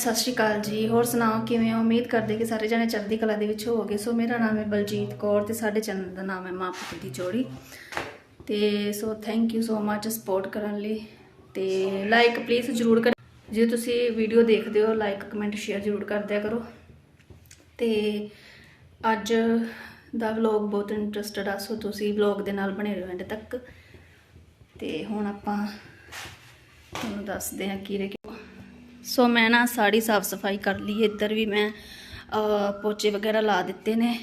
ਸਤਿ ਸ਼੍ਰੀ ਅਕਾਲ ਜੀ। ਹੋਰ ਸੁਣਾਓ, ਕਿਵੇਂ ਹੋ? ਉਮੀਦ ਕਰਦੇ ਕਿ ਸਾਰੇ ਜਣੇ ਚੜ੍ਹਦੀ ਕਲਾ ਦੇ ਵਿੱਚ ਹੋਵੋਗੇ। ਸੋ ਮੇਰਾ ਨਾਮ ਹੈ ਬਲਜੀਤ ਕੌਰ ਤੇ ਸਾਡੇ ਚੈਨਲ ਦਾ ਨਾਮ ਹੈ ਮਾਂ ਪੁੱਤ ਦੀ ਜੋੜੀ ਤੇ so thank you so much support ਕਰਨ ਲਈ। ਤੇ ਲਾਈਕ ਪਲੀਜ਼ ਜਰੂਰ ਕਰ ਜੇ ਤੁਸੀਂ ਵੀਡੀਓ ਦੇਖਦੇ ਹੋ ਲਾਈਕ ਕਮੈਂਟ ਸ਼ੇਅਰ ਜਰੂਰ ਕਰ ਦਿਆ ਕਰੋ। ਤੇ ਅੱਜ ਦਾ ਵਲੌਗ ਬਹੁਤ ਇੰਟਰਸਟਡ ਆ। ਸੋ ਤੁਸੀਂ ਵਲੌਗ ਦੇ ਨਾਲ ਬਣੇ ਰਹੋ ਐਂਡ ਤੱਕ। ਤੇ ਹੁਣ ਆਪਾਂ ਤੁਹਾਨੂੰ ਦੱਸਦੇ ਹਾਂ ਕੀ ਰੇ ਸੋ ਮੈਂ ਨਾ ਸਾੜੀ ਸਾਫ਼ ਸਫ਼ਾਈ ਕਰ ਲਈ, ਇੱਧਰ ਵੀ ਮੈਂ ਪੋਚੇ ਵਗੈਰਾ ਲਾ ਦਿੱਤੇ ਨੇ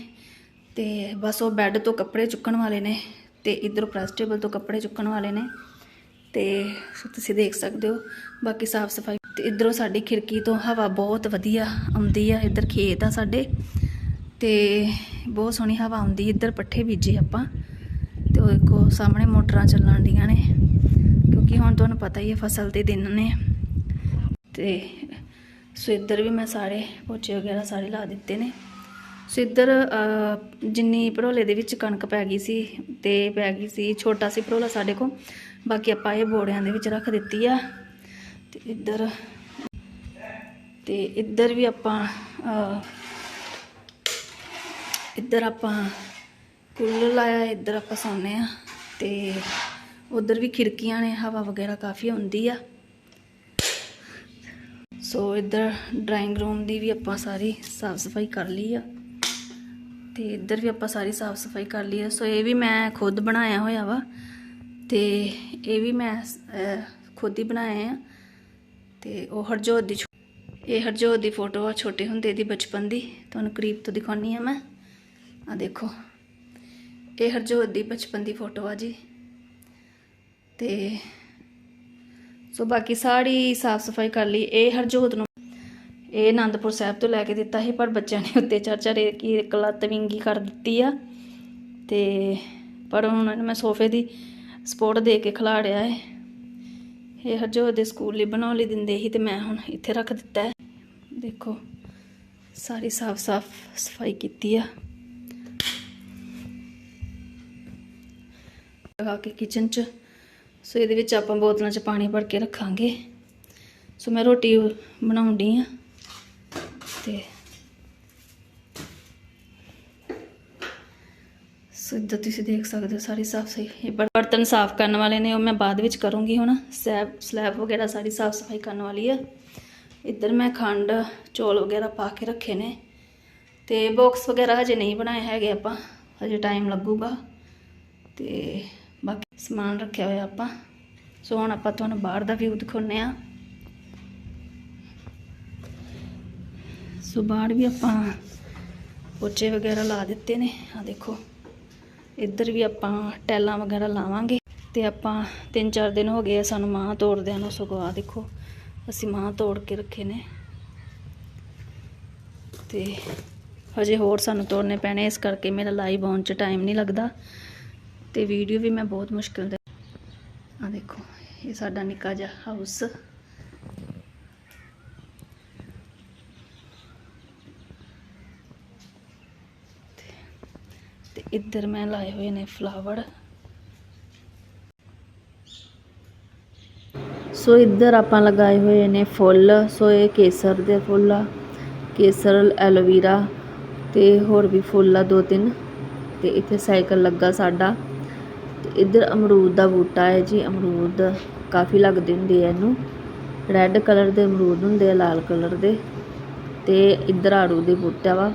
ਤੇ ਬਸ ਉਹ ਬੈੱਡ ਤੋਂ ਕੱਪੜੇ ਚੁੱਕਣ ਵਾਲੇ ਨੇ ਤੇ ਇੱਧਰੋਂ ਪ੍ਰੈਸ ਟੇਬਲ ਤੋਂ ਕੱਪੜੇ ਚੁੱਕਣ ਵਾਲੇ ਨੇ ਤੇ ਤੁਸੀਂ ਦੇਖ ਸਕਦੇ ਹੋ, ਬਾਕੀ ਸਾਫ਼ ਸਫ਼ਾਈ ਤੇ ਇੱਧਰੋਂ ਸਾਡੀ ਖਿੜਕੀ ਤੋਂ ਹਵਾ ਬਹੁਤ ਵਧੀਆ ਆਉਂਦੀ ਆ, ਇੱਧਰ ਖੇਤ ਆ ਸਾਡੇ ਤੇ ਬਹੁਤ ਸੋਹਣੀ ਹਵਾ ਆਉਂਦੀ, ਇੱਧਰ ਪੱਠੇ ਬੀਜੇ ਆਪਾਂ ਤੇ ਉਹ ਦੇਖੋ ਸਾਹਮਣੇ ਮੋਟਰਾਂ ਚੱਲਣ ਡੀਆਂ ਨੇ ਕਿਉਂਕਿ ਹੁਣ ਤੁਹਾਨੂੰ ਪਤਾ ਹੀ ਹੈ ਫਸਲ ਦੇ ਦਿਨ ਨੇ। ਤੇ ਸੋ ਇੱਧਰ ਵੀ ਮੈਂ ਸਾਰੇ ਪੋਚੇ ਵਗੈਰਾ ਸਾਰੇ ਲਾ ਦਿੱਤੇ ਨੇ। ਸੋ ਇੱਧਰ ਜਿੰਨੀ ਭਰੋਲੇ ਦੇ ਵਿੱਚ ਕਣਕ ਪੈ ਗਈ ਸੀ ਤੇ ਪੈ ਗਈ ਸੀ, ਛੋਟਾ ਸੀ ਭਰੋਲਾ ਸਾਡੇ ਕੋਲ, ਬਾਕੀ ਆਪਾਂ ਇਹ ਬੋੜਿਆਂ ਦੇ ਵਿੱਚ ਰੱਖ ਦਿੱਤੀ ਆ। ਤੇ ਇੱਧਰ ਤੇ ਇੱਧਰ ਵੀ ਆਪਾਂ ਇੱਧਰ ਆਪਾਂ ਕੂਲਰ ਲਾਇਆ, ਇੱਧਰ ਆਪਾਂ ਸੌਂਦੇ ਆ। ਤੇ ਉਧਰ ਵੀ ਖਿੜਕੀਆਂ ਨੇ, ਹਵਾ ਵਗੈਰਾ ਕਾਫੀ ਆਉਂਦੀ ਆ। ਸੋ ਇੱਧਰ ਡਰਾਇੰਗ ਰੂਮ ਦੀ ਵੀ ਆਪਾਂ ਸਾਰੀ ਸਾਫ਼ ਸਫ਼ਾਈ ਕਰ ਲਈ ਆ। ਤੇ ਇੱਧਰ ਵੀ ਆਪਾਂ ਸਾਰੀ ਸਾਫ਼ ਸਫ਼ਾਈ ਕਰ ਲਈ ਆ। ਸੋ ਇਹ ਵੀ ਮੈਂ ਖੁਦ ਬਣਾਇਆ ਹੋਇਆ ਵਾ। ਤੇ ਇਹ ਵੀ ਮੈਂ ਖੁਦ ਹੀ ਬਣਾਇਆ ਆ। ਤੇ ਉਹ ਹਰਜੋਤ ਦੀ ਛੋ- ਇਹ ਹਰਜੋਤ ਦੀ ਫੋਟੋ ਆ ਛੋਟੇ ਹੁੰਦੇ ਦੀ ਬਚਪਨ ਦੀ। ਤੁਹਾਨੂੰ ਕਰੀਬ ਤੋਂ ਦਿਖਾਉਣੀ ਆ ਮੈਂ। ਆ ਦੇਖੋ। ਇਹ ਹਰਜੋਤ ਦੀ ਬਚਪਨ ਦੀ ਫੋਟੋ ਆ ਜੀ। ਤੇ ਸੋ ਬਾਕੀ ਸਾਰੀ ਸਾਫ਼ ਸਫ਼ਾਈ ਕਰ ਲਈ। ਇਹ ਹਰਜੋਤ ਨੂੰ ਇਹ ਆਨੰਦਪੁਰ ਸਾਹਿਬ ਤੋਂ ਲੈ ਕੇ ਦਿੱਤਾ ਸੀ, ਪਰ ਬੱਚਿਆਂ ਨੇ ਉੱਤੇ ਚੜ ਚੜ ਕੀ ਇੱਕ ਲੱਤ ਵਿੰਗੀ ਕਰ ਦਿੱਤੀ ਆ। ਤੇ ਪਰ ਉਹਨਾਂ ਨੇ ਮੈਂ ਸੋਫੇ ਦੀ ਸਪੋਰਟ ਦੇ ਕੇ ਖਿਲਾੜਿਆ ਹੈ ਇਹ ਹਰਜੋਤ ਦੇ ਸਕੂਲ ਲਈ ਬਣਾਉਣ ਲਈ ਦਿੰਦੇ ਸੀ ਤੇ ਮੈਂ ਹੁਣ ਇੱਥੇ ਰੱਖ ਦਿੱਤਾ ਹੈ ਦੇਖੋ, ਸਾਰੀ ਸਾਫ਼ ਸਾਫ਼ ਸਫ਼ਾਈ ਕੀਤੀ ਆ। ਲਗਾ ਕੇ ਕਿਚਨ 'ਚ ਸੋ ਇਹਦੇ ਵਿੱਚ ਆਪਾਂ ਬੋਤਲਾਂ 'ਚ ਪਾਣੀ ਭਰ ਕੇ ਰੱਖਾਂਗੇ। ਸੋ ਮੈਂ ਰੋਟੀ ਬਣਾਉਂਦੀ ਆ। ਤੇ ਸੋ ਇੱਧਰ ਤੁਸੀਂ ਦੇਖ ਸਕਦੇ ਹੋ ਸਾਰੀ ਸਾਫ਼ ਸਫ਼ਾਈ। ਇਹ ਬਰਤਨ ਸਾਫ਼ ਕਰਨ ਵਾਲੇ ਨੇ, ਉਹ ਮੈਂ ਬਾਅਦ ਵਿੱਚ ਕਰੂੰਗੀ ਹੁਣ। ਸੈਬ ਸਲੈਬ ਵਗੈਰਾ ਸਾਰੀ ਸਾਫ਼ ਸਫ਼ਾਈ ਕਰਨ ਵਾਲੀ ਆ। ਇੱਧਰ ਮੈਂ ਖੰਡ, ਚੌਲ ਵਗੈਰਾ ਪਾ ਕੇ ਰੱਖੇ ਨੇ। ਤੇ ਬਾਕਸ ਵਗੈਰਾ ਹਜੇ ਨਹੀਂ ਬਣਾਏ ਹੈਗੇ ਆਪਾਂ। ਹਜੇ ਟਾਈਮ ਲੱਗੂਗਾ। ਤੇ ਬਾਕੀ ਸਮਾਨ ਰੱਖਿਆ ਹੋਇਆ ਆਪਾਂ। ਸੋ ਹੁਣ ਆਪਾਂ ਤੁਹਾਨੂੰ ਬਾਹਰ ਦਾ ਵਿਊ ਦਿਖਾਉਂਦੇ ਆ ਸੋ ਬਾਹਰ ਵੀ ਆਪਾਂ ਪੋਚੇ ਵਗੈਰਾ ਲਾ ਦਿੱਤੇ ਨੇ। ਆ ਦੇਖੋ, ਇੱਧਰ ਵੀ ਆਪਾਂ ਟੈਲਾਂ ਵਗੈਰਾ ਲਾਵਾਂਗੇ। ਤੇ ਆਪਾਂ ਤਿੰਨ ਚਾਰ ਦਿਨ ਹੋ ਗਏ ਸਾਨੂੰ ਮਾਂ ਤੋੜਦਿਆਂ ਨੂੰ। ਸਗੋਂ ਆ ਦੇਖੋ, ਅਸੀਂ ਮਾਂ ਤੋੜ ਕੇ ਰੱਖੇ ਨੇ। ਤੇ ਹਜੇ ਹੋਰ ਸਾਨੂੰ ਤੋੜਨੇ ਪੈਣੇ, ਇਸ ਕਰਕੇ ਮੇਰਾ ਲਾਈਵ ਆਉਣ 'ਚ ਟਾਈਮ ਨਹੀਂ ਲੱਗਦਾ। ਤੇ ਵੀਡੀਓ ਵੀ ਮੈਂ ਬਹੁਤ ਮੁਸ਼ਕਿਲ ਦੇ ਆ ਦੇਖੋ, ਇਹ ਸਾਡਾ ਨਿੱਕਾ ਜਿਹਾ ਹਾਊਸ ਤੇ ਇੱਧਰ ਮੈਂ ਲਾਏ ਹੋਏ ਨੇ ਫਲਾਵਰ ਸੋ ਇੱਧਰ ਆਪਾਂ ਲਗਾਏ ਹੋਏ ਨੇ ਫੁੱਲ, ਸੋ ਇਹ ਕੇਸਰ ਦੇ ਫੁੱਲ ਆ, ਕੇਸਰ, ਐਲੋਵੇਰਾ ਤੇ ਹੋਰ ਵੀ ਫੁੱਲ ਆ ਦੋ ਤਿੰਨ। ਤੇ ਇੱਥੇ ਸਾਈਕਲ ਲੱਗਾ ਸਾਡਾ। ਇੱਧਰ ਅਮਰੂਦ ਦਾ ਬੂਟਾ ਹੈ ਜੀ, ਅਮਰੂਦ ਕਾਫੀ ਲੱਗਦੇ ਹੁੰਦੇ ਆ ਇਹਨੂੰ। ਰੈੱਡ ਕਲਰ ਦੇ ਅਮਰੂਦ ਹੁੰਦੇ ਆ, ਲਾਲ ਕਲਰ ਦੇ। ਤੇ ਇੱਧਰ ਆੜੂ ਦੇ ਬੂਟਾ ਵਾ।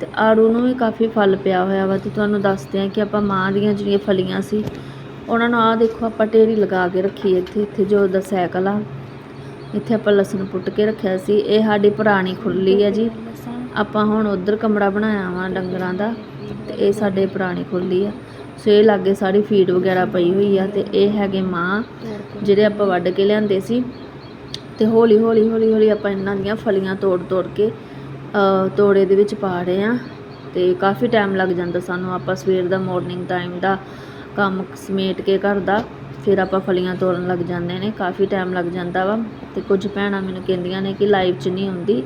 ਤੇ ਆੜੂ ਨੂੰ ਵੀ ਕਾਫੀ ਫਲ ਪਿਆ ਹੋਇਆ ਵਾ। ਤੇ ਤੁਹਾਨੂੰ ਦੱਸਦੇ ਆ ਕਿ ਆਪਾਂ ਮਾਂ ਦੀਆਂ ਜਿਹੜੀਆਂ ਫਲੀਆਂ ਸੀ, ਉਹਨਾਂ ਨੂੰ ਆਹ ਦੇਖੋ, ਆਪਾਂ ਢੇਰੀ ਲਗਾ ਕੇ ਰੱਖੀ ਇੱਥੇ। ਇੱਥੇ ਜੋ ਦਾ ਸਾਈਕਲ ਆ, ਇੱਥੇ ਆਪਾਂ ਲਸਣ ਪੁੱਟ ਕੇ ਰੱਖਿਆ ਸੀ। ਇਹ ਸਾਡੀ ਪੁਰਾਣੀ ਖੁਰਲੀ ਹੈ ਜੀ। ਆਪਾਂ ਹੁਣ ਉਧਰ ਕਮਰਾ ਬਣਾਇਆ ਵਾ ਡੰਗਰਾਂ ਦਾ। ਤੇ ਇਹ ਸਾਡੇ ਪੁਰਾਣੀ ਖੁਰਲੀ ਆ। ਸੋ ਇਹ ਲਾਗੇ ਸਾਰੀ ਫੀਡ ਵਗੈਰਾ ਪਈ ਹੋਈ ਆ ਤੇ ਇਹ ਹੈਗੇ ਮਾਂ, ਜਿਹੜੇ ਆਪਾਂ ਵੱਢ ਕੇ ਲਿਆਂਦੇ ਸੀ। ਤੇ ਹੌਲੀ ਹੌਲੀ ਹੌਲੀ ਹੌਲੀ ਆਪਾਂ ਇਹਨਾਂ ਦੀਆਂ ਫਲੀਆਂ ਤੋੜ ਤੋੜ ਕੇ ਤੋੜੇ ਦੇ ਵਿੱਚ ਪਾ ਰਹੇ ਆ। ਤੇ ਕਾਫੀ ਟਾਈਮ ਲੱਗ ਜਾਂਦਾ ਸਾਨੂੰ ਆਪਾਂ ਸਵੇਰ ਦਾ ਮਾਰਨਿੰਗ ਟਾਈਮ ਦਾ ਕੰਮ ਸਮੇਟ ਕੇ ਘਰ ਦਾ, ਫਿਰ ਆਪਾਂ ਫਲੀਆਂ ਤੋੜਨ ਲੱਗ ਜਾਂਦੇ ਨੇ। ਕਾਫੀ ਟਾਈਮ ਲੱਗ ਜਾਂਦਾ ਵਾ। ਤੇ ਕੁਝ ਭੈਣਾਂ ਮੈਨੂੰ ਕਹਿੰਦੀਆਂ ਨੇ ਕਿ ਲਾਈਵ 'ਚ ਨਹੀਂ ਹੁੰਦੀ।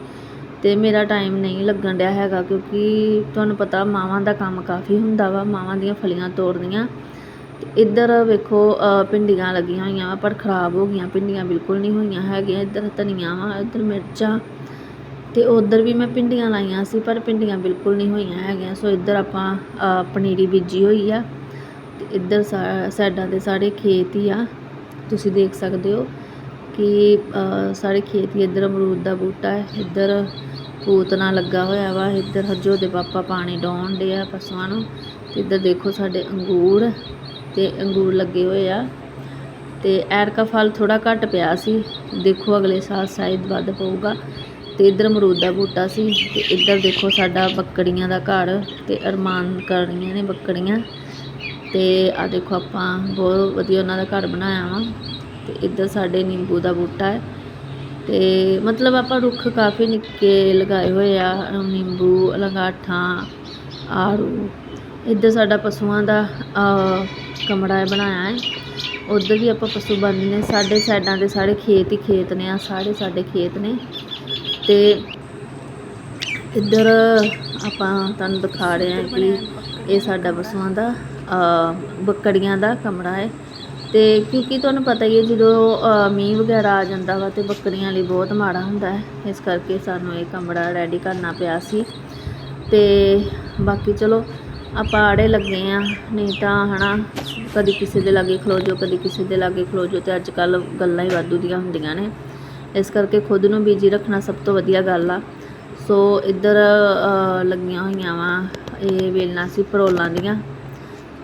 ਅਤੇ ਮੇਰਾ ਟਾਈਮ ਨਹੀਂ ਲੱਗਣ ਡਿਆ ਹੈਗਾ ਕਿਉਂਕਿ ਤੁਹਾਨੂੰ ਪਤਾ ਮਾਵਾਂ ਦਾ ਕੰਮ ਕਾਫੀ ਹੁੰਦਾ ਵਾ, ਮਾਵਾਂ ਦੀਆਂ ਫਲੀਆਂ ਤੋੜਨੀਆਂ। ਅਤੇ ਇੱਧਰ ਵੇਖੋ ਭਿੰਡੀਆਂ ਲੱਗੀਆਂ ਹੋਈਆਂ ਵਾ, ਪਰ ਖਰਾਬ ਹੋ ਗਈਆਂ, ਭਿੰਡੀਆਂ ਬਿਲਕੁਲ ਨਹੀਂ ਹੋਈਆਂ ਹੈਗੀਆਂ। ਇੱਧਰ ਧਨੀਆ ਵਾ, ਇੱਧਰ ਮਿਰਚਾਂ। ਅਤੇ ਉੱਧਰ ਵੀ ਮੈਂ ਭਿੰਡੀਆਂ ਲਾਈਆਂ ਸੀ, ਪਰ ਭਿੰਡੀਆਂ ਬਿਲਕੁਲ ਨਹੀਂ ਹੋਈਆਂ ਹੈਗੀਆਂ। ਸੋ ਇੱਧਰ ਆਪਾਂ ਪਨੀਰੀ ਬੀਜੀ ਹੋਈ ਆ। ਅਤੇ ਇੱਧਰ ਸਾ- ਸਾਈਡਾਂ ਦੇ ਸਾਰੇ ਖੇਤ ਹੀ ਆ। ਤੁਸੀਂ ਦੇਖ ਸਕਦੇ ਹੋ। ਕਿ ਸਾਡੇ ਖੇਤ ਹੀ ਇੱਧਰ ਅਮਰੂਦ ਦਾ ਬੂਟਾ ਹੈ। ਇੱਧਰ ਪੂਤਨਾ ਲੱਗਾ ਹੋਇਆ ਵਾ। ਇੱਧਰ ਹਰਜੋ ਦੇ ਪਾਪਾ ਪਾਣੀ ਡਾਉਣ ਡੇ ਆ ਪਸ਼ੂਆਂ ਨੂੰ। ਤੇ ਇੱਧਰ ਦੇਖੋ ਸਾਡੇ ਅੰਗੂਰ ਤੇ ਅੰਗੂਰ ਲੱਗੇ ਹੋਏ ਆ। ਤੇ ਐਰਕਾ ਫਲ ਥੋੜਾ ਘੱਟ ਪਿਆ ਸੀ। ਦੇਖੋ ਅਗਲੇ ਸਾਲ ਸ਼ਾਇਦ ਵੱਧ ਪਊਗਾ। ਤੇ ਇੱਧਰ ਅਮਰੂਦ ਦਾ ਬੂਟਾ ਸੀ। ਤੇ ਇੱਧਰ ਦੇਖੋ ਸਾਡਾ ਬੱਕੜੀਆਂ ਦਾ ਘਰ ਤੇ ਅਰਮਾਨ ਕਰ ਰਹੀਆਂ ਨੇ ਬੱਕੜੀਆਂ। ਤੇ ਆ ਦੇਖੋ ਆਪਾਂ ਬਹੁਤ ਵਧੀਆ ਉਹਨਾਂ ਦਾ ਘਰ ਬਣਾਇਆ ਵਾ। ਤੇ ਇੱਧਰ ਸਾਡੇ ਨਿੰਬੂ ਦਾ ਬੂਟਾ ਹੈ। ਤੇ ਮਤਲਬ ਆਪਾਂ ਰੁੱਖ ਕਾਫੀ ਨਿੱਕੇ ਲਗਾਏ ਹੋਏ ਆ, ਨਿੰਬੂ ਲੰਗਾਠਾਂ ਆੜੂ। ਇੱਧਰ ਸਾਡਾ ਪਸ਼ੂਆਂ ਦਾ ਕਮਰਾ ਹੈ, ਬਣਾਇਆ ਹੈ। ਉੱਧਰ ਵੀ ਆਪਾਂ ਪਸ਼ੂ ਬੰਨ੍ਹਦੇ ਨੇ ਸਾਡੇ ਸਾਈਡਾਂ ਦੇ ਸਾਰੇ ਖੇਤ ਹੀ ਖੇਤ ਨੇ ਆ, ਸਾਰੇ ਸਾਡੇ ਖੇਤ ਨੇ। ਤੇ ਇੱਧਰ ਆਪਾਂ ਤੁਹਾਨੂੰ ਦਿਖਾ ਰਹੇ ਹਾਂ ਕਿ ਇਹ ਸਾਡਾ ਪਸ਼ੂਆਂ ਦਾ ਬੱਕੜੀਆਂ ਦਾ ਕਮਰਾ ਹੈ। ਤੇ ਕਿਉਂਕਿ ਤੁਹਾਨੂੰ ਪਤਾ ਹੀ ਹੈ ਜਦੋਂ ਮੀਂਹ ਵਗੈਰਾ ਆ ਜਾਂਦਾ ਵਾ ਤੇ ਬੱਕਰੀਆਂ ਲਈ ਬਹੁਤ ਮਾੜਾ ਹੁੰਦਾ ਹੈ, ਇਸ ਕਰਕੇ ਸਾਨੂੰ ਇਹ ਕਮਰਾ ਰੈਡੀ ਕਰਨਾ ਪਿਆ ਸੀ। ਤੇ ਬਾਕੀ ਚਲੋ, ਆਪਾਂ ਆੜੇ ਲੱਗੇ ਆ, ਨਹੀਂ ਤਾਂ ਹਨਾ, ਕਦੀ ਕਿਸੇ ਦੇ ਲਾਗੇ ਖਲੋ ਜਾਓ, ਕਦੀ ਕਿਸੇ ਦੇ ਲਾਗੇ ਖਲੋ ਜਾਓ ਤੇ ਅੱਜ ਕੱਲ ਗੱਲਾਂ ਹੀ ਵਾਧੂ ਦੀਆਂ ਹੁੰਦੀਆਂ ਨੇ। ਇਸ ਕਰਕੇ ਖੁਦ ਨੂੰ ਬਿਜ਼ੀ ਰੱਖਣਾ ਸਭ ਤੋਂ ਵਧੀਆ ਗੱਲ ਆ। ਸੋ ਇੱਧਰ ਲੱਗੀਆਂ ਹੋਈਆਂ ਵਾ, ਇਹ ਵੇਲਣਾ ਸੀ ਪਰੋਲਾਂ ਦੀਆਂ।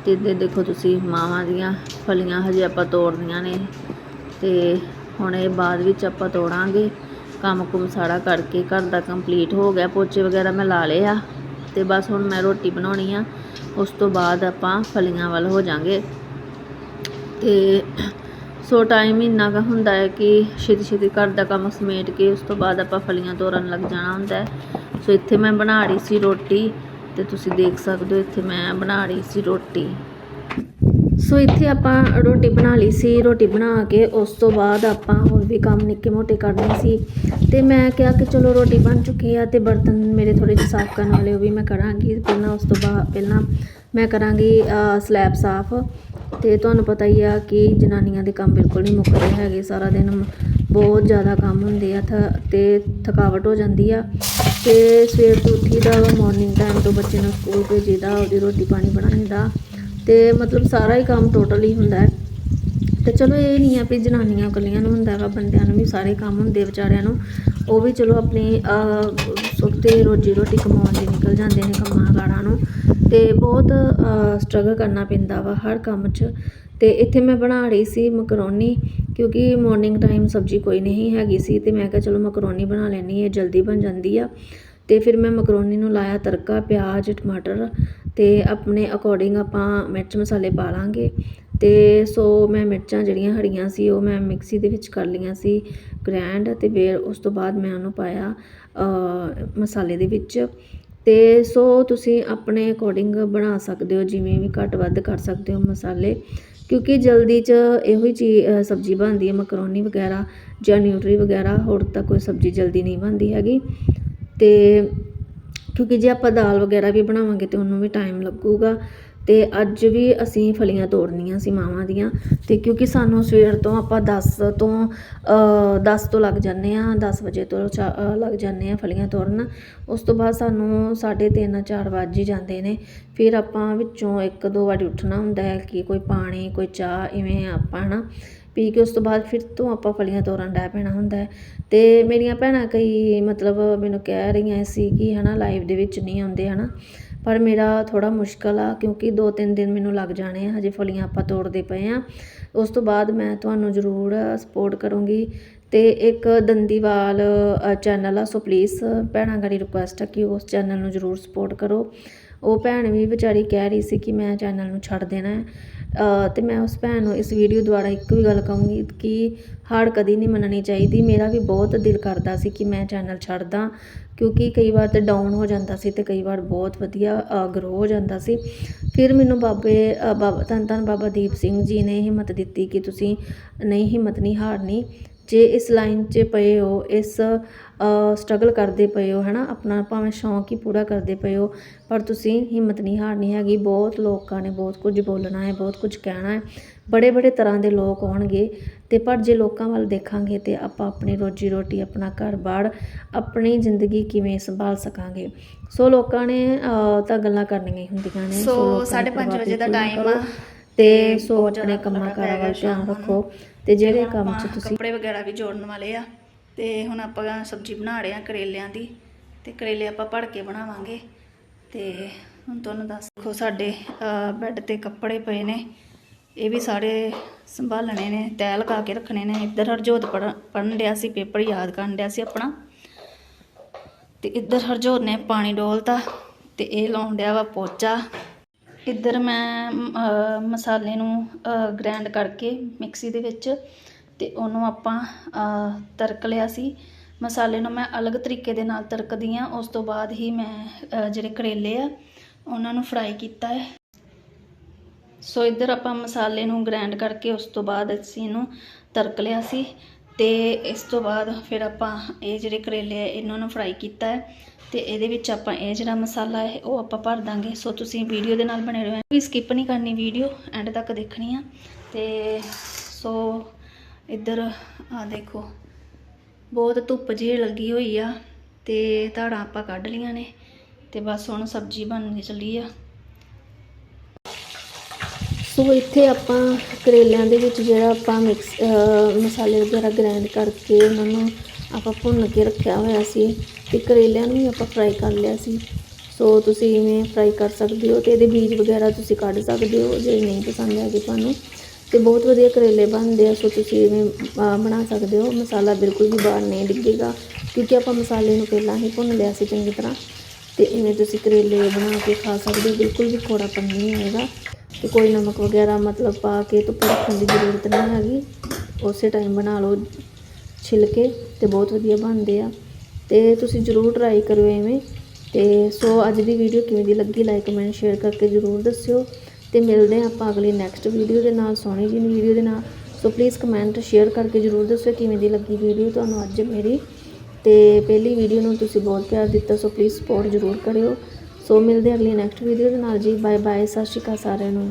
ਤੇ ਇੱਧਰ ਦੇਖੋ ਤੁਸੀਂ ਮਾਵਾਂ ਦੀਆਂ ਫਲੀਆਂ ਹਜੇ ਆਪਾਂ ਤੋੜਨੀਆਂ ਨੇ ਤੇ ਹੁਣ ਇਹ ਬਾਅਦ ਵਿੱਚ ਆਪਾਂ ਤੋੜਾਂਗੇ। ਕੰਮ ਕੁਮ ਸਾਰਾ ਕਰਕੇ ਘਰ ਦਾ ਕੰਪਲੀਟ ਹੋ ਗਿਆ। ਪੋਚੇ ਵਗੈਰਾ ਮੈਂ ਲਾ ਲਏ ਆ ਤੇ ਬਸ ਹੁਣ ਮੈਂ ਰੋਟੀ ਬਣਾਉਣੀ ਆ। ਉਸ ਤੋਂ ਬਾਅਦ ਆਪਾਂ ਫਲੀਆਂ ਵੱਲ ਹੋ ਜਾਾਂਗੇ। ਤੇ ਸੋ ਟਾਈਮ ਇੰਨਾ ਕੁ ਹੁੰਦਾ ਹੈ ਕਿ ਛੇਤੀ ਛੇਤੀ ਘਰ ਦਾ ਕੰਮ ਸਮੇਟ ਕੇ ਉਸ ਤੋਂ ਬਾਅਦ ਆਪਾਂ ਫਲੀਆਂ ਤੋੜਨ ਲੱਗ ਜਾਣਾ ਹੁੰਦਾ ਹੈ। ਸੋ ਇੱਥੇ ਮੈਂ ਬਣਾ ਰਹੀ ਸੀ ਰੋਟੀ। ਤੇ ਤੁਸੀਂ ਦੇਖ ਸਕਦੇ ਹੋ, ਇੱਥੇ ਮੈਂ ਬਣਾ ਰਹੀ ਸੀ ਰੋਟੀ। ਸੋ ਇੱਥੇ ਆਪਾਂ ਰੋਟੀ ਬਣਾ ਲਈ ਸੀ। ਰੋਟੀ ਬਣਾ ਕੇ ਉਸ ਤੋਂ ਬਾਅਦ ਆਪਾਂ ਹੋਰ ਵੀ ਕੰਮ ਨਿੱਕੇ ਮੋਟੇ ਕਰਨੇ ਸੀ। ਤੇ ਮੈਂ ਕਿਹਾ ਕਿ ਚਲੋ ਰੋਟੀ ਬਣ ਚੁੱਕੀ ਆ ਤੇ ਬਰਤਨ ਮੇਰੇ ਥੋੜੇ ਜਿਹੇ ਸਾਫ਼ ਕਰਨ ਵਾਲੇ, ਉਹ ਵੀ ਮੈਂ ਕਰਾਂਗੀ। ਪਹਿਲਾਂ ਉਸ ਤੋਂ ਬਾਅਦ, ਪਹਿਲਾਂ ਮੈਂ ਕਰਾਂਗੀ ਸਲੈਬ ਸਾਫ਼। ਤੇ ਤੁਹਾਨੂੰ ਪਤਾ ਹੀ ਆ ਕਿ ਜਨਾਨੀਆਂ ਦੇ ਕੰਮ ਬਿਲਕੁਲ ਨਹੀਂ ਮੁੱਕਦੇ ਹੈਗੇ। ਸਾਰਾ ਦਿਨ ਬਹੁਤ ਜ਼ਿਆਦਾ ਕੰਮ ਹੁੰਦੇ ਆ, ਥ- ਤੇ ਥਕਾਵਟ ਹੋ ਜਾਂਦੀ ਆ। ਤੇ ਸਵੇਰ ਤੋਂ ਉੱਠੀਦਾ ਮਾਰਨਿੰਗ ਟਾਈਮ ਤੋਂ ਬੱਚੇ ਨੂੰ ਸਕੂਲ ਭੇਜੀਦਾ ਉਹਦੀ ਰੋਟੀ ਪਾਣੀ ਬਣਾਈਦਾ ਤੇ ਮਤਲਬ ਸਾਰਾ ਹੀ ਕੰਮ ਟੋਟਲ ਹੀ ਹੁੰਦਾ ਹੈ। ਤੇ ਚਲੋ ਇਹ ਨਹੀਂ ਆ ਵੀ ਜਨਾਨੀਆਂ ਇਕੱਲੀਆਂ ਨੂੰ ਹੁੰਦਾ ਵਾ ਬੰਦਿਆਂ ਨੂੰ ਵੀ ਸਾਰੇ ਕੰਮ ਹੁੰਦੇ ਵਿਚਾਰਿਆਂ ਨੂੰ। ਉਹ ਵੀ ਚਲੋ ਆਪਣੀ ਅਹ, ਸੁੱਖ ਤੇ ਰੋਜੀ ਰੋਟੀ ਕਮਾਉਣ ਲਈ ਨਿਕਲ ਜਾਂਦੇ ਨੇ ਕੰਮਾਂ ਕਾਰਾਂ ਨੂੰ। ਤੇ ਬਹੁਤ ਸਟਰਗਲ ਕਰਨਾ ਪੈਂਦਾ ਵਾ ਹਰ ਕੰਮ 'ਚ। ਤੇ ਇੱਥੇ ਮੈਂ ਬਣਾ ਰਹੀ ਸੀ ਮਕਰੋਨੀ। ਕਿਉਂਕਿ ਮਾਰਨਿੰਗ ਟਾਈਮ ਸਬਜ਼ੀ ਕੋਈ ਨਹੀਂ ਹੈਗੀ ਸੀ ਤੇ ਮੈਂ ਕਿਹਾ ਚਲੋ ਮਕਰੋਨੀ ਬਣਾ ਲੈਣੀ ਹੈ ਜਲਦੀ ਬਣ ਜਾਂਦੀ ਆ। ਤੇ ਫਿਰ ਮੈਂ ਮਕਰੋਨੀ ਨੂੰ ਲਾਇਆ ਤੜਕਾ, ਪਿਆਜ਼, ਟਮਾਟਰ ਤੇ ਆਪਣੇ ਅਕੋਰਡਿੰਗ ਆਪਾਂ ਮਿਰਚ ਮਸਾਲੇ ਪਾ ਲਾਂਗੇ। ਤੇ ਸੋ ਮੈਂ ਮਿਰਚਾਂ ਜਿਹੜੀਆਂ ਹਰੀਆਂ ਸੀ ਉਹ ਮੈਂ ਮਿਕਸੀ ਦੇ ਵਿੱਚ ਕਰ ਲਈਆਂ ਸੀ ਗ੍ਰੈਂਡ ਤੇ ਫਿਰ ਉਸ ਤੋਂ ਬਾਅਦ ਮੈਂ ਉਹਨੂੰ ਪਾਇਆ ਮਸਾਲੇ ਦੇ ਵਿੱਚ। ਤੇ ਸੋ ਤੁਸੀਂ ਆਪਣੇ ਅਕੋਰਡਿੰਗ ਬਣਾ ਸਕਦੇ ਹੋ, ਜਿਵੇਂ ਵੀ ਘੱਟ ਵੱਧ ਕਰ ਸਕਦੇ ਹੋ ਮਸਾਲੇ। ਕਿਉਂਕਿ ਜਲਦੀ 'ਚ ਇਹੋ ਹੀ ਚੀ ਸਬਜ਼ੀ ਬਣਦੀ ਹੈ, ਮਕਰੋਨੀ ਵਗੈਰਾ ਜਾਂ ਨਿਊਟਰੀ ਵਗੈਰਾ, ਹੋਰ ਤਾਂ ਕੋਈ ਸਬਜ਼ੀ ਜਲਦੀ ਨਹੀਂ ਬਣਦੀ ਹੈਗੀ। ਅਤੇ ਕਿਉਂਕਿ ਜੇ ਆਪਾਂ ਦਾਲ ਵਗੈਰਾ ਵੀ ਬਣਾਵਾਂਗੇ ਤਾਂ ਉਹਨੂੰ ਵੀ ਟਾਈਮ ਲੱਗੂਗਾ। ਅਤੇ ਅੱਜ ਵੀ ਅਸੀਂ ਫਲੀਆਂ ਤੋੜਨੀਆਂ ਸੀ ਮਾਵਾਂ ਦੀਆਂ ਅਤੇ ਕਿਉਂਕਿ ਸਾਨੂੰ ਸਵੇਰ ਤੋਂ ਆਪਾਂ ਦਸ ਤੋਂ ਦਸ ਤੋਂ ਲੱਗ ਜਾਂਦੇ ਹਾਂ, ਦਸ ਵਜੇ ਤੋਂ ਚਾ- ਲੱਗ ਜਾਂਦੇ ਹਾਂ ਫਲੀਆਂ ਤੋੜਨ। ਉਸ ਤੋਂ ਬਾਅਦ ਸਾਨੂੰ 3:30 4 ਵੱਜ ਹੀ ਜਾਂਦੇ ਨੇ। ਫਿਰ ਆਪਾਂ ਵਿੱਚੋਂ ਇੱਕ ਦੋ ਵਾਰੀ ਉੱਠਣਾ ਹੁੰਦਾ ਹੈ ਕਿ ਕੋਈ ਪਾਣੀ, ਕੋਈ ਚਾਹ ਇਵੇਂ ਆਪਾਂ ਹੈ ਨਾ ਪੀ ਕੇ ਉਸ ਤੋਂ ਬਾਅਦ ਫਿਰ ਤੋਂ ਆਪਾਂ ਫਲੀਆਂ ਤੋੜਨ ਡੈ ਪੈਣਾ ਹੁੰਦਾ ਹੈ। ਤੇ ਮੇਰੀਆਂ ਭੈਣਾਂ ਕਈ ਮਤਲਬ ਮੈਨੂੰ ਕਹਿ ਰਹੀਆਂ ਸੀ ਕਿ ਹੈ ਨਾ ਲਾਈਵ ਦੇ ਵਿੱਚ ਨਹੀਂ ਆਉਂਦੇ ਹੈ ਨਾ ਪਰ ਮੇਰਾ ਥੋੜਾ ਮੁਸ਼ਕਲ ਆ ਕਿਉਂਕਿ 2-3 ਦਿਨ ਮੈਨੂੰ ਲੱਗ ਜਾਣੇ ਆ, ਹਜੇ ਫਲੀਆਂ ਆਪਾਂ ਤੋੜਦੇ ਪਏ ਆ। ਉਸ ਤੋਂ ਬਾਅਦ ਮੈਂ ਤੁਹਾਨੂੰ ਜ਼ਰੂਰ ਸਪੋਰਟ ਕਰੂੰਗੀ ਤੇ ਇੱਕ ਦੰਦੀਵਾਲ ਚੈਨਲ ਆ, ਸੋ ਪਲੀਜ਼ ਭੈਣਾਂ ਗੜੀ ਰਿਕੁਐਸਟ ਆ ਕਿ ਉਸ ਚੈਨਲ ਨੂੰ ਜ਼ਰੂਰ ਸਪੋਰਟ ਕਰੋ। ਉਹ ਭੈਣ ਵੀ ਵਿਚਾਰੀ ਕਹਿ ਰਹੀ ਸੀ ਕਿ ਮੈਂ ਚੈਨਲ ਨੂੰ ਛੱਡ ਦੇਣਾ ਹੈ। ਤੇ ਮੈਂ ਉਸ ਭੈਣ ਨੂੰ ਇਸ ਵੀਡੀਓ ਦੁਆਰਾ ਇੱਕ ਵੀ ਗੱਲ ਕਹੂੰਗੀ ਕਿ ਹਾਰ ਕਦੀ ਨਹੀਂ ਮੰਨਣੀ ਚਾਹੀਦੀ। ਮੇਰਾ ਵੀ ਬਹੁਤ ਦਿਲ ਕਰਦਾ ਸੀ ਕਿ ਮੈਂ ਚੈਨਲ ਛੱਡਦਾ, ਕਿਉਂਕਿ ਕਈ ਵਾਰ ਤੇ ਡਾਊਨ ਹੋ ਜਾਂਦਾ ਸੀ ਤੇ ਕਈ ਵਾਰ ਬਹੁਤ ਵਧੀਆ ਗਰੋ ਹੋ ਜਾਂਦਾ ਸੀ। ਫਿਰ ਮੈਨੂੰ ਬਾਬੇ ਬਾਬਾ ਧੰਨ ਧੰਨ ਬਾਬਾ ਦੀਪ ਸਿੰਘ ਜੀ ਨੇ ਹਿੰਮਤ ਦਿੱਤੀ ਕਿ ਤੁਸੀਂ ਨਹੀਂ, ਹਿੰਮਤ ਨਹੀਂ ਹਾਰਨੀ। ਜੇ ਇਸ ਲਾਈਨ 'ਚ ਪਏ ਹੋ ਇਸ ਸਟਰਗਲ ਕਰਦੇ ਪਏ ਹੋ ਹਨਾ ਆਪਣਾ ਭਾਵੇਂ ਸ਼ੌਂਕ ਹੀ ਪੂਰਾ ਕਰਦੇ ਪਏ ਹੋ ਪਰ ਤੁਸੀਂ ਹਿੰਮਤ ਨਹੀਂ ਹਾਰਨੀ ਹੈਗੀ। ਬਹੁਤ ਲੋਕਾਂ ਨੇ ਬਹੁਤ ਕੁਝ ਬੋਲਣਾ ਹੈ ਬਹੁਤ ਕੁਝ ਕਹਿਣਾ ਹੈ। ਬੜੇ ਬੜੇ ਤਰ੍ਹਾਂ ਦੇ ਲੋਕ ਆਉਣਗੇ ਤੇ ਪਰ ਜੇ ਲੋਕਾਂ ਵੱਲ ਦੇਖਾਂਗੇ ਤੇ ਆਪਾਂ ਆਪਣੀ ਰੋਜੀ ਰੋਟੀ ਆਪਣਾ ਘਰ-ਬਾਰ ਆਪਣੀ ਜ਼ਿੰਦਗੀ ਕਿਵੇਂ ਸੰਭਾਲ ਸਕਾਂਗੇ। ਸੋ ਲੋਕਾਂ ਨੇ ਤਾਂ ਗੱਲਾਂ ਕਰਨੀਆਂ ਹੀ ਹੁੰਦੀਆਂ ਨੇ। ਸੋ ਲੋਕਾਂ ਦੀ 5:30 ਪਰਵਾਹ ਵਜੇ ਦਾ ਨਾ ਟਾਈਮ। ਆ। ਤੇ ਸੋ ਬਹੁਤ ਆਪਣੇ ਕੰਮਾਂ ਕਾਰਾਂ ਵੱਲ ਧਿਆਨ। ਰੱਖੋ ਤੇ ਜਿਹੜੇ ਕੰਮ 'ਚ ਤੁਸੀਂ ਕੱਪੜੇ ਵਗੈਰਾ ਵੀ ਜੋੜਨ ਵਾਲੇ ਆ ਤੇ ਹੁਣ ਆਪਾਂ ਸਬਜ਼ੀ ਬਣਾ ਰਹੇ ਆ ਕਰੇਲਿਆਂ ਦੀ ਤੇ ਕਰੇਲੇ ਆਪਾਂ ਭੜ ਕੇ ਬਣਾਵਾਂਗੇ ਤੇ ਹੁਣ ਤੁਹਾਨੂੰ ਦੱਸ ਦੇਖੋ ਸਾਡੇ ਬੈੱਡ ਤੇ ਕੱਪੜੇ ਪਏ ਨੇ ਇਹ ਵੀ ਸਾਰੇ ਸੰਭਾਲਣੇ ਨੇ ਤੈਅ ਲਗਾ ਕੇ ਰੱਖਣੇ ਨੇ ਇੱਧਰ ਹਰਜੋਤ ਪੜਨ ਡਿਆ ਸੀ ਪੇਪਰ ਯਾਦ ਕਰਨ ਡਿਆ ਸੀ ਆਪਣਾ ਤੇ ਇੱਧਰ ਹਰਜੋਤ ਨੇ ਪਾਣੀ ਡੋਲਤਾ ਤੇ ਇਹ ਲਾਉਣ ਡਿਆ ਵਾ ਪੋਚਾ ਇੱਧਰ ਮੈਂ ਮਸਾਲੇ ਨੂੰ ਗ੍ਰਾਈਂਡ ਕਰਕੇ ਮਿਕਸੀ ਦੇ ਵਿੱਚ ਤੇ ਉਹਨੂੰ ਆਪਾਂ ਅਹ, ਤੜਕ ਲਿਆ ਸੀ। ਮਸਾਲੇ ਨੂੰ ਮੈਂ ਅਲੱਗ ਤਰੀਕੇ ਦੇ ਨਾਲ ਤੜਕਦੀ ਆ ਉਸ ਤੋਂ ਬਾਅਦ ਹੀ ਮੈਂ ਜਿਹੜੇ ਕਰੇਲੇ ਆ ਉਹਨਾਂ ਨੂੰ ਫਰਾਈ ਕੀਤਾ ਹੈ। ਸੋ ਇੱਧਰ ਆਪਾਂ ਮਸਾਲੇ ਨੂੰ ਗ੍ਰਾਈਂਡ ਕਰਕੇ ਉਸ ਤੋਂ ਬਾਅਦ ਅਸੀਂ ਇਹਨੂੰ ਤੜਕ ਲਿਆ ਸੀ ਤੇ ਇਸ ਤੋਂ ਬਾਅਦ ਫਿਰ ਆਪਾਂ ਇਹ ਜਿਹੜੇ ਕਰੇਲੇ ਆ ਇਹਨਾਂ ਨੂੰ ਫਰਾਈ ਕੀਤਾ ਹੈ। ਤੇ ਇਹਦੇ ਵਿੱਚ ਆਪਾਂ ਇਹ ਜਿਹੜਾ ਮਸਾਲਾ ਹੈ, ਉਹ ਆਪਾਂ ਭਰ ਦਾਂਗੇ। ਸੋ ਤੁਸੀਂ ਵੀਡੀਓ ਦੇ ਨਾਲ ਬਣੇ ਰਹੋ। ਵੀ ਸਕਿਪ ਨਹੀਂ ਕਰਨੀ ਵੀਡੀਓ ਐਂਡ ਤੱਕ ਦੇਖਣੀ ਆ। ਤੇ ਸੋ ਇੱਧਰ, ਆ ਦੇਖੋ। ਬਹੁਤ ਧੁੱਪ ਜਿਹੀ ਲੱਗੀ ਹੋਈ ਆ ਤੇ ਧਾੜਾਂ ਆਪਾਂ ਕੱਢ ਲੀਆਂ ਨੇ ਤੇ ਬਸ ਹੁਣ ਸਬਜ਼ੀ ਬਣਨੀ ਚੱਲੀ ਆ। ਸੋ ਇੱਥੇ ਆਪਾਂ ਕਰੇਲਿਆਂ ਦੇ ਵਿੱਚ ਜਿਹੜਾ ਆਪਾਂ ਮਿਕਸ ਮਸਾਲੇ ਵਗੈਰਾ ਗ੍ਰਾਈਂਡ ਕਰਕੇ ਉਹਨਾਂ ਨੂੰ ਆਪਾਂ ਭੁੰਨ ਕੇ ਰੱਖਿਆ ਹੋਇਆ ਸੀ ਤੇ ਕਰੇਲਿਆਂ ਨੂੰ ਵੀ ਆਪਾਂ ਫਰਾਈ ਕਰ ਲਿਆ ਸੀ। ਸੋ ਤੁਸੀਂ ਇਵੇਂ ਫਰਾਈ ਕਰ ਸਕਦੇ ਹੋ ਤੇ ਇਹਦੇ ਬੀਜ ਵਗੈਰਾ ਤੁਸੀਂ ਕੱਢ ਸਕਦੇ ਹੋ, ਜੇ ਨਹੀਂ ਪਸੰਦ ਹੈਗੇ ਤੁਹਾਨੂੰ। ਤੇ ਬਹੁਤ ਵਧੀਆ ਕਰੇਲੇ ਬਣਦੇ ਆ, ਸੋ ਤੁਸੀਂ ਇਵੇਂ ਬਣਾ ਸਕਦੇ ਹੋ। ਮਸਾਲਾ ਬਿਲਕੁਲ ਵੀ ਬਾਹਰ ਨਹੀਂ ਡਿੱਗੇਗਾ, ਕਿਉਂਕਿ ਆਪਾਂ ਮਸਾਲੇ ਨੂੰ ਪਹਿਲਾਂ ਹੀ ਭੁੰਨ ਲਿਆ ਸੀ ਚੰਗੀ ਤਰ੍ਹਾਂ। ਤੇ ਇਵੇਂ ਤੁਸੀਂ ਕਰੇਲੇ ਬਣਾ ਕੇ ਖਾ ਸਕਦੇ ਹੋ, ਬਿਲਕੁਲ ਵੀ ਕੌੜਾਪਨ ਨਹੀਂ ਆਏਗਾ। ਤੇ ਕੋਈ ਨਮਕ ਵਗੈਰਾ ਮਤਲਬ ਪਾ ਕੇ ਧੁੱਪ ਰੱਖਣ ਦੀ ਜ਼ਰੂਰਤ ਨਹੀਂ ਹੈਗੀ। ਉਸੇ ਟਾਈਮ ਬਣਾ ਲਓ। ਛਿਲਕੇ ਤੇ ਬਹੁਤ ਵਧੀਆ ਬਣਦੇ ਆ। ਤੇ ਤੁਸੀਂ ਜ਼ਰੂਰ ਟਰਾਈ ਕਰਿਓ ਐਵੇਂ। ਤੇ ਸੋ ਅੱਜ ਦੀ ਵੀਡੀਓ ਕਿਵੇਂ ਦੀ ਲੱਗੀ ਲਾਈਕ ਕਮੈਂਟ ਸ਼ੇਅਰ ਕਰਕੇ ਜ਼ਰੂਰ ਦੱਸਿਓ। ਤੇ ਮਿਲਦੇ ਹਾਂ ਆਪਾਂ ਅਗਲੀ ਨੈਕਸਟ ਵੀਡੀਓ ਦੇ ਨਾਲ, ਸੋਹਣੀ ਜਿਹੀ ਵੀਡੀਓ ਦੇ ਨਾਲ। ਸੋ ਪਲੀਜ਼ ਕਮੈਂਟ ਸ਼ੇਅਰ ਕਰਕੇ ਜ਼ਰੂਰ ਦੱਸਿਓ ਕਿਵੇਂ ਦੀ ਲੱਗੀ ਵੀਡੀਓ ਤੁਹਾਨੂੰ ਅੱਜ ਮੇਰੀ। ਤੇ ਪਹਿਲੀ ਵੀਡੀਓ ਨੂੰ ਤੁਸੀਂ ਬਹੁਤ ਪਿਆਰ ਦਿੱਤਾ, ਸੋ ਪਲੀਜ਼ ਸਪੋਰਟ ਜ਼ਰੂਰ ਕਰਿਓ। ਸੋ ਮਿਲਦੇ ਹਾਂ ਅਗਲੀ ਨੈਕਸਟ ਵੀਡੀਓ ਦੇ ਨਾਲ ਜੀ। ਬਾਏ ਬਾਏ ਸਤਿ ਸ਼੍ਰੀ ਅਕਾਲ ਸਾਰਿਆਂ ਨੂੰ।